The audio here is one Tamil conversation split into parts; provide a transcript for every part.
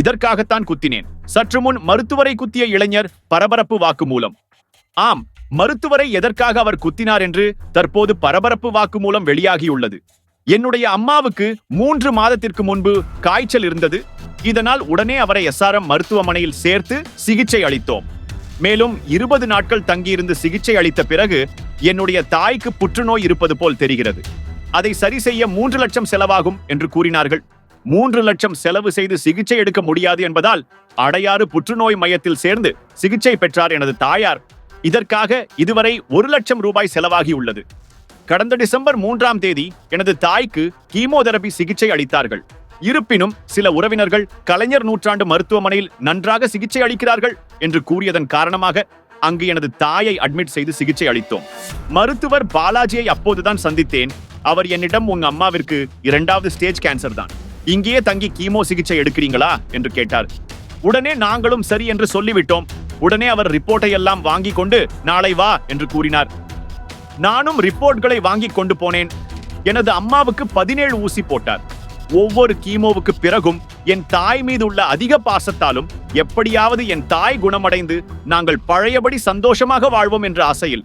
இதற்காகத்தான் குத்தினேன். சற்று முன் மருத்துவரை குத்திய இளைஞர் பரபரப்பு வாக்குமூலம். ஆம் மருத்துவரை எதற்காக அவர் குத்தினார் என்று தற்போது பரபரப்பு வாக்குமூலம் வெளியாகியுள்ளது. என்னுடைய அம்மாவுக்கு மூன்று மாதத்திற்கு முன்பு காய்ச்சல் இருந்தது. இதனால் உடனே அவரை எஸ்ஆர்எம் மருத்துவமனையில் சேர்த்து சிகிச்சை அளித்தோம். மேலும் இருபது நாட்கள் தங்கியிருந்து சிகிச்சை அளித்த பிறகு என்னுடைய தாய்க்கு புற்றுநோய் இருப்பது போல் தெரிகிறது. அதை சரி செய்ய மூன்று லட்சம் செலவாகும் என்று கூறினார்கள். மூன்று லட்சம் செலவு செய்து சிகிச்சை எடுக்க முடியாது என்பதால் அடையாறு புற்றுநோய் மையத்தில் சேர்ந்து சிகிச்சை பெற்றார் எனது தாயார். இதற்காக இதுவரை ஒரு லட்சம் ரூபாய் செலவாகியுள்ளது கடந்த டிசம்பர் மூன்றாம் தேதி எனது தாய்க்கு கீமோதெரபி சிகிச்சை அளித்தார்கள். இருப்பினும் சில உறவினர்கள் கலைஞர் நூற்றாண்டு மருத்துவமனையில் நன்றாக சிகிச்சை அளிக்கிறார்கள் என்று கூறியதன் காரணமாக அங்கு எனது தாயை அட்மிட் செய்து சிகிச்சை அளித்தோம். மருத்துவர் பாலாஜியை அப்போதுதான் சந்தித்தேன். அவர் என்னிடம் உங்க அம்மாவிற்கு இரண்டாவது ஸ்டேஜ் கேன்சர் தான். இங்கேயே தங்கி கீமோ சிகிச்சை எடுக்கிறீங்களா? என்று கேட்டார். உடனே நாங்களும் சரி என்று சொல்லிவிட்டோம். உடனே அவர் ரிப்போர்ட்டை எல்லாம் வாங்கி கொண்டு நாளை வா என்று கூறினார். நானும் ரிப்போர்ட்களை வாங்கி கொண்டு போனேன். எனது அம்மாவுக்கு பதினேழு ஊசி போட்டார். ஒவ்வொரு கீமோவுக்கு பிறகும் என் தாய் மீது உள்ள அதிக பாசத்தாலும் எப்படியாவது என் தாய் குணமடைந்து நாங்கள் பழையபடி சந்தோஷமாக வாழ்வோம் என்ற ஆசையில்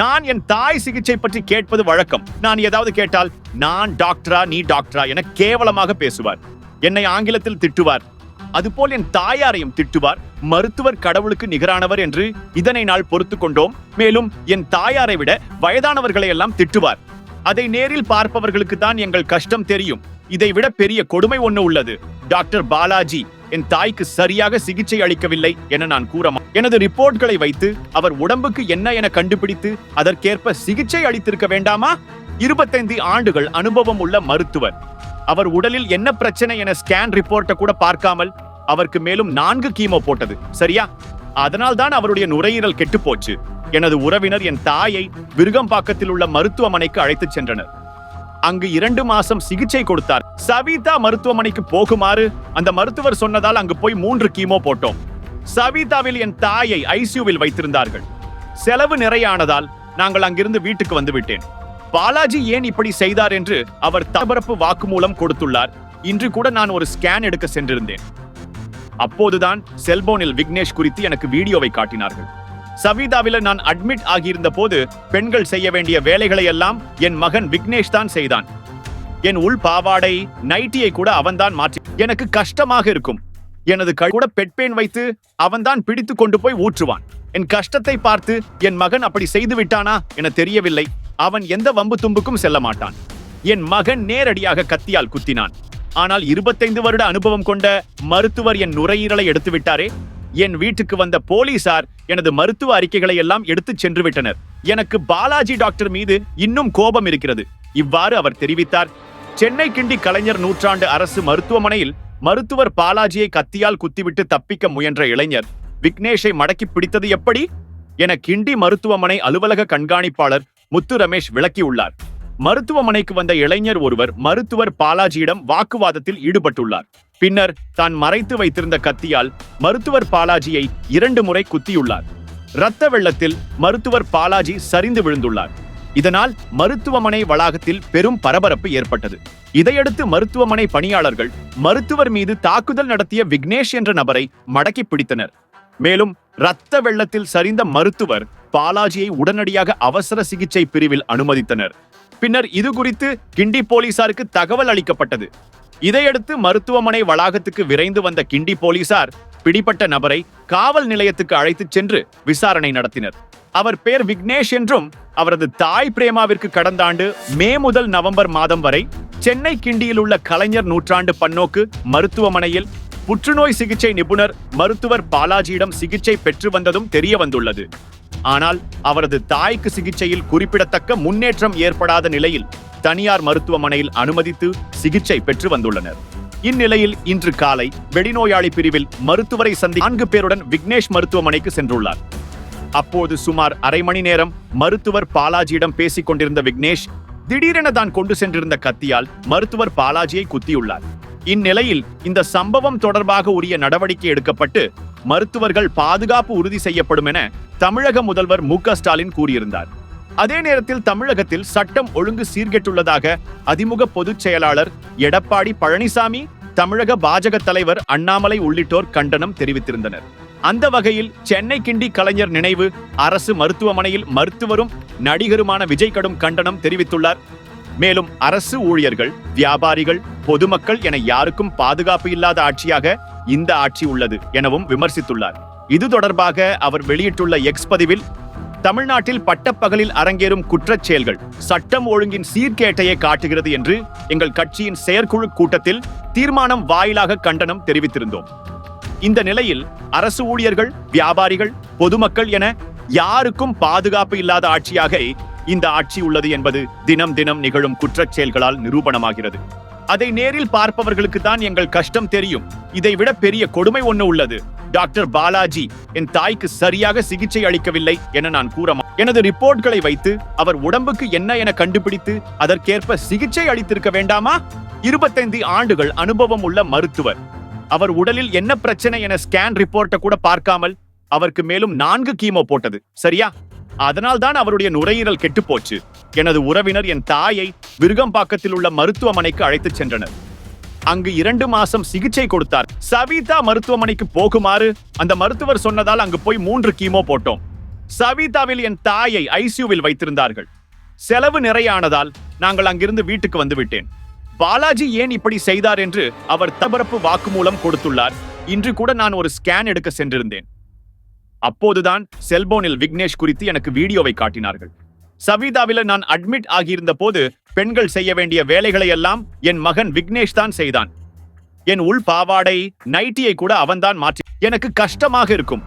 நான் என் தாய் சிகிச்சை பற்றி கேட்பது வழக்கம். நான் ஏதாவது கேட்டால் நான் டாக்டரா நீ டாக்டரா என கேவலமாக பேசுவார். என்னை ஆங்கிலத்தில் திட்டுவார். அதுபோல் என் தாயாரையும் திட்டுவார். மருத்துவர் கடவுளுக்கு நிகரானவர் என்று இதனை நாள் பொறுத்து கொண்டோம். மேலும் என் தாயாரை விட வயதானவர்களை எல்லாம் திட்டுவார். அதை நேரில் பார்ப்பவர்களுக்கு தான் எங்கள் கஷ்டம் தெரியும். இதை விட பெரிய கொடுமை ஒன்று உள்ளது. டாக்டர் பாலாஜி என் தாய்க்கு சரியாக சிகிச்சை அளிக்கவில்லை என நான் கூறமா எனது ரிப்போர்ட்களை வைத்து அவர் உடம்புக்கு என்ன என கண்டுபிடித்து அதற்கேற்ப சிகிச்சை அளித்திருக்க வேண்டாமா? இருபத்தைந்து ஆண்டுகள் அனுபவம் உள்ள மருத்துவர். அவர் உடலில் என்ன பிரச்சனை என ஸ்கேன் ரிப்போர்ட்டை கூட பார்க்காமல் அவருக்கு மேலும் நான்கு கீமோ போட்டது. சரியா? அதனால் தான் அவருடைய நுரையீரல் கெட்டுப்போச்சு எனது உறவினர் என் தாயை விருகம்பாக்கத்தில் உள்ள மருத்துவமனைக்கு அழைத்துச் சென்றனர். அங்கு இரண்டு மாசம் சிகிச்சை கொடுத்தார். சவிதா மருத்துவமனைக்கு போகுமாறு அந்த மருத்துவர் சொன்னதால் அங்கு போய் மூன்று கீமோ போட்டோம். சவிதாவில் என் தாயை ஐசியூவில் வைத்திருந்தார்கள். செலவு நிறையானதால் நாங்கள் அங்கிருந்து வீட்டுக்கு வந்து விட்டேன். பாலாஜி ஏன் இப்படி செய்தார் என்று அவர் தபரப்பு வாக்குமூலம் கொடுத்துள்ளார். இன்று கூட நான் ஒரு ஸ்கேன் எடுக்க சென்றிருந்தேன். அப்போதுதான் செல்போனில் விக்னேஷ் குறித்து எனக்கு வீடியோவை காட்டினார்கள். சவிதாவில நான் அட்மிட் ஆகியிருந்த போது பெண்கள் செய்ய வேண்டிய வேலைகளை எல்லாம் என் மகன் விக்னேஷ் தான் செய்தான். என் உள் பாவாடை நைட்டியை கூட அவன்தான் மாற்றி எனக்கு கஷ்டமாக இருக்கும். எனது கூட பெட்பேன் வைத்து அவன்தான் பிடித்து கொண்டு போய் ஊற்றுவான். என் கஷ்டத்தை பார்த்து என் மகன் அப்படி செய்து விட்டானா என தெரியவில்லை. அவன் எந்த வம்பு தும்புக்கும் செல்ல மாட்டான். என் மகன் நேரடியாக கத்தியால் குத்தினான். ஆனால் இருபத்தைந்து வருட அனுபவம் கொண்ட மருத்துவர் என் நுரையீரலை எடுத்து விட்டாரே என் வீட்டுக்கு வந்த போலீசார் எனது மருத்துவ அறிக்கைகளை எல்லாம் எடுத்துச் சென்று விட்டனர் எனக்கு பாலாஜி டாக்டர் மீது இன்னும் கோபம் இருக்கிறது. இவ்வாறு அவர் தெரிவித்தார். சென்னை கிண்டி கலைஞர் நூற்றாண்டு அரசு மருத்துவமனையில் மருத்துவர் பாலாஜியை கத்தியால் குத்திவிட்டு தப்பிக்க முயன்ற இளைஞர். விக்னேஷை மடக்கி பிடித்தது எப்படி? என கிண்டி மருத்துவமனை அலுவலக கண்காணிப்பாளர் முத்து ரமேஷ் விளக்கியுள்ளார். மருத்துவமனைக்கு வந்த இளைஞர் ஒருவர் மருத்துவர் பாலாஜியிடம் வாக்குவாதத்தில் ஈடுபட்டுள்ளார். பின்னர் தான் மறைத்து வைத்திருந்த கத்தியால் மருத்துவர் பாலாஜியை இரண்டு முறை குத்தியுள்ளார். இரத்த வெள்ளத்தில் மருத்துவர் பாலாஜி சரிந்து விழுந்துள்ளார். இதனால் மருத்துவமனை வளாகத்தில் பெரும் பரபரப்பு ஏற்பட்டது. இதையடுத்து மருத்துவமனை பணியாளர்கள் மருத்துவர் மீது தாக்குதல் நடத்திய விக்னேஷ் என்ற நபரை மடக்கி பிடித்தனர். மேலும் இரத்த வெள்ளத்தில் சரிந்த மருத்துவர் பாலாஜியை உடனடியாக அவசர சிகிச்சை பிரிவில் அனுமதித்தனர். பின்னர் இது குறித்து கிண்டி போலீசாருக்கு தகவல் அளிக்கப்பட்டது. இதையடுத்து மருத்துவமனை வளாகத்துக்கு விரைந்து வந்த கிண்டி போலீசார் பிடிப்பட்ட நபரை காவல் நிலையத்துக்கு அழைத்துச் சென்று விசாரணை நடத்தினர். அவர் பெயர் விக்னேஷ் என்றும் அவரது தாய் பிரேமாவிற்கு கடந்த ஆண்டு மே முதல் நவம்பர் மாதம் வரை சென்னை கிண்டியில் உள்ள கலைஞர் நூற்றாண்டு பன்னோக்கு மருத்துவமனையில் புற்றுநோய் சிகிச்சை நிபுணர் மருத்துவர் பாலாஜியிடம் சிகிச்சை பெற்று வந்ததும் தெரிய வந்துள்ளது. ஆனால் அவரது தாய்க்கு சிகிச்சையில் குறிப்பிடத்தக்க முன்னேற்றம் ஏற்படாத நிலையில் தனியார் மருத்துவமனையில் அனுமதித்து சிகிச்சை பெற்று வந்துள்ளனர். இந்நிலையில் இன்று காலை வெடிநோயாளி பிரிவில் மருத்துவரை சந்தி நான்கு பேருடன் விக்னேஷ் மருத்துவமனைக்கு சென்றுள்ளார். அப்போது சுமார் அரை மணி நேரம் மருத்துவர் பாலாஜியிடம் பேசிக் கொண்டிருந்த விக்னேஷ் திடீரென தான் கொண்டு சென்றிருந்த கத்தியால் மருத்துவர் பாலாஜியை குத்தியுள்ளார். இந்நிலையில் இந்த சம்பவம் தொடர்பாக உரிய நடவடிக்கை எடுக்கப்பட்டு மருத்துவர்கள் பாதுகாப்பு உறுதி செய்யப்படும் என தமிழக முதல்வர் மு க ஸ்டாலின் கூறியிருந்தார். அதே நேரத்தில் தமிழகத்தில் சட்டம் ஒழுங்கு சீர்கெட்டுள்ளதாக அதிமுக பொதுச் செயலாளர் எடப்பாடி பழனிசாமி தமிழக பாஜக தலைவர் அண்ணாமலை உள்ளிட்டோர் கண்டனம் தெரிவித்திருந்தனர். அந்த வகையில் சென்னை கிண்டி கலைஞர் நினைவு அரசு மருத்துவமனையில் மருத்துவரும் நடிகருமான விஜய் கடும் கண்டனம் தெரிவித்துள்ளார். மேலும் அரசு ஊழியர்கள் வியாபாரிகள் பொதுமக்கள் என யாருக்கும் பாதுகாப்பு இல்லாத ஆட்சியாக இந்த ஆட்சி உள்ளது எனவும் விமர்சித்துள்ளார். இது தொடர்பாக அவர் வெளியிட்டுள்ள எக்ஸ் பதிவில் தமிழ்நாட்டில் பட்டப்பகலில் அரங்கேறும் குற்றச் செயல்கள் சட்டம் ஒழுங்கின் சீர்கேட்டையை காட்டுகிறது என்று எங்கள் கட்சியின் செயற்குழு கூட்டத்தில் தீர்மானம் வாயிலாக கண்டனம் தெரிவித்திருந்தோம். இந்த நிலையில் அரசு ஊழியர்கள் வியாபாரிகள் பொதுமக்கள் என யாருக்கும் பாதுகாப்பு இல்லாத ஆட்சியாக இந்த ஆட்சி உள்ளது என்பது தினம் தினம் நிகழும் குற்றச் செயல்களால் நிரூபணமாகிறது. அதை நேரில் பார்ப்பவர்களுக்கு தான் எங்கள் கஷ்டம் தெரியும். இதை விட பெரிய கொடுமை ஒண்ணு உள்ளது. டாக்டர் பாலாஜி என் தாய்க்கு சரியாக சிகிச்சை அளிக்கவில்லை என நான் கூற எனது ரிப்போர்ட்களை வைத்து அவர் உடம்புக்கு என்ன என கண்டுபிடித்து அதற்கேற்ப சிகிச்சை அளித்திருக்க வேண்டாமா? இருபத்தைந்து ஆண்டுகள் அனுபவம் உள்ள மருத்துவர். அவர் உடலில் என்ன பிரச்சனை என ஸ்கேன் ரிப்போர்ட்டை கூட பார்க்காமல் அவருக்கு மேலும் நான்கு கீமோ போட்டது. சரியா? அதனால் தான் அவருடைய நுரையீரல் கெட்டுப்போச்சு. எனது உறவினர் என் தாயை விருகம்பாக்கத்தில் உள்ள மருத்துவமனைக்கு அழைத்துச் சென்றனர். அங்கு இரண்டு மாசம் சிகிச்சை கொடுத்தார். சவிதா மருத்துவமனைக்கு போகுமாறு அந்த மருத்துவர் சொன்னதால் அங்கு போய் மூன்று கீமோ போட்டோம். சவிதாவில் என் தாயை ஐசியூவில் வைத்திருந்தார்கள். செலவு நிறையானதால் நாங்கள் அங்கிருந்து வீட்டுக்கு வந்துவிட்டேன். பாலாஜி ஏன் இப்படி செய்தார் என்று அவர் தபரப்பு வாக்குமூலம் கொடுத்துள்ளார். இன்று கூட நான் ஒரு ஸ்கேன் எடுக்க சென்றிருந்தேன். அப்போதுதான் செல்போனில் விக்னேஷ் குறித்து எனக்கு வீடியோவை காட்டினார்கள். சவிதாவில நான் அட்மிட் ஆகியிருந்த போது பெண்கள் செய்ய வேண்டிய வேலைகளை எல்லாம் என் மகன் விக்னேஷ் தான் செய்தான். என் உள் பாவாடை நைட்டியை கூட அவன்தான் மாற்றி எனக்கு கஷ்டமாக இருக்கும்.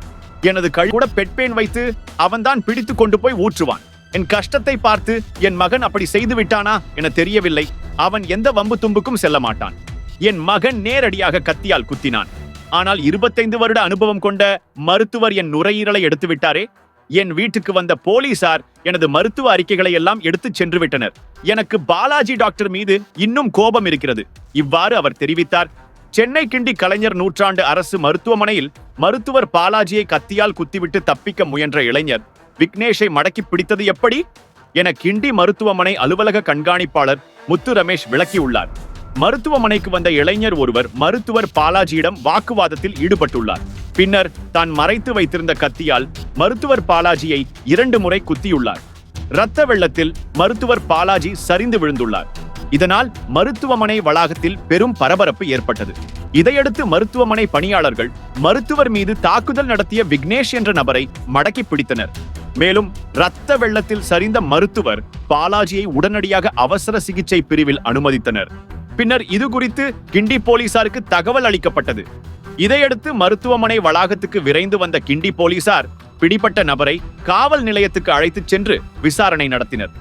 எனது கழி கூட பெட்பேன் வைத்து அவன்தான் பிடித்து கொண்டு போய் ஊற்றுவான். என் கஷ்டத்தை பார்த்து என் மகன் அப்படி செய்து விட்டானா என தெரியவில்லை. அவன் எந்த வம்பு தும்புக்கும் செல்ல மாட்டான். என் மகன் நேரடியாக கத்தியால் குத்தினான். ஆனால் இருபத்தைந்து வருட அனுபவம் கொண்ட மருத்துவர் என் நுரையீரலை எடுத்து விட்டாரே என் வீட்டுக்கு வந்த போலீசார் எனது மருத்துவ அறிக்கைகளை எல்லாம் எடுத்துச் சென்று விட்டனர் எனக்கு பாலாஜி டாக்டர் மீது இன்னும் கோபம் இருக்கிறது. இவ்வாறு அவர் தெரிவித்தார். சென்னை கிண்டி கலைஞர் நூற்றாண்டு அரசு மருத்துவமனையில் மருத்துவர் பாலாஜியை கத்தியால் குத்திவிட்டு தப்பிக்க முயன்ற இளைஞர் விக்னேஷை மடக்கி பிடித்தது எப்படி? என கிண்டி மருத்துவமனை அலுவலக கண்காணிப்பாளர் முத்து ரமேஷ் விளக்கியுள்ளார். மருத்துவமனைக்கு வந்த இளைஞர் ஒருவர் மருத்துவர் பாலாஜியிடம் வாக்குவாதத்தில் ஈடுபட்டுள்ளார். பின்னர் தான் மறைத்து வைத்திருந்த கத்தியால் மருத்துவர் பாலாஜியை இரண்டு முறை குத்தியுள்ளார். இரத்த வெள்ளத்தில் மருத்துவர் பாலாஜி சரிந்து விழுந்துள்ளார். இதனால் மருத்துவமனை வளாகத்தில் பெரும் பரபரப்பு ஏற்பட்டது. இதையடுத்து மருத்துவமனை பணியாளர்கள் மருத்துவர் மீது தாக்குதல் நடத்திய விக்னேஷ் என்ற நபரை மடக்கி பிடித்தனர். மேலும் இரத்த வெள்ளத்தில் சரிந்த மருத்துவர் பாலாஜியை உடனடியாக அவசர சிகிச்சை பிரிவில் அனுமதித்தனர். பின்னர் இது குறித்து கிண்டி போலீசாருக்கு தகவல் அளிக்கப்பட்டது. இதையடுத்து மருத்துவமனை வளாகத்துக்கு விரைந்து வந்த கிண்டி போலீசார் பிடிபட்ட நபரை காவல் நிலையத்துக்கு அழைத்துச் சென்று விசாரணை நடத்தினர்.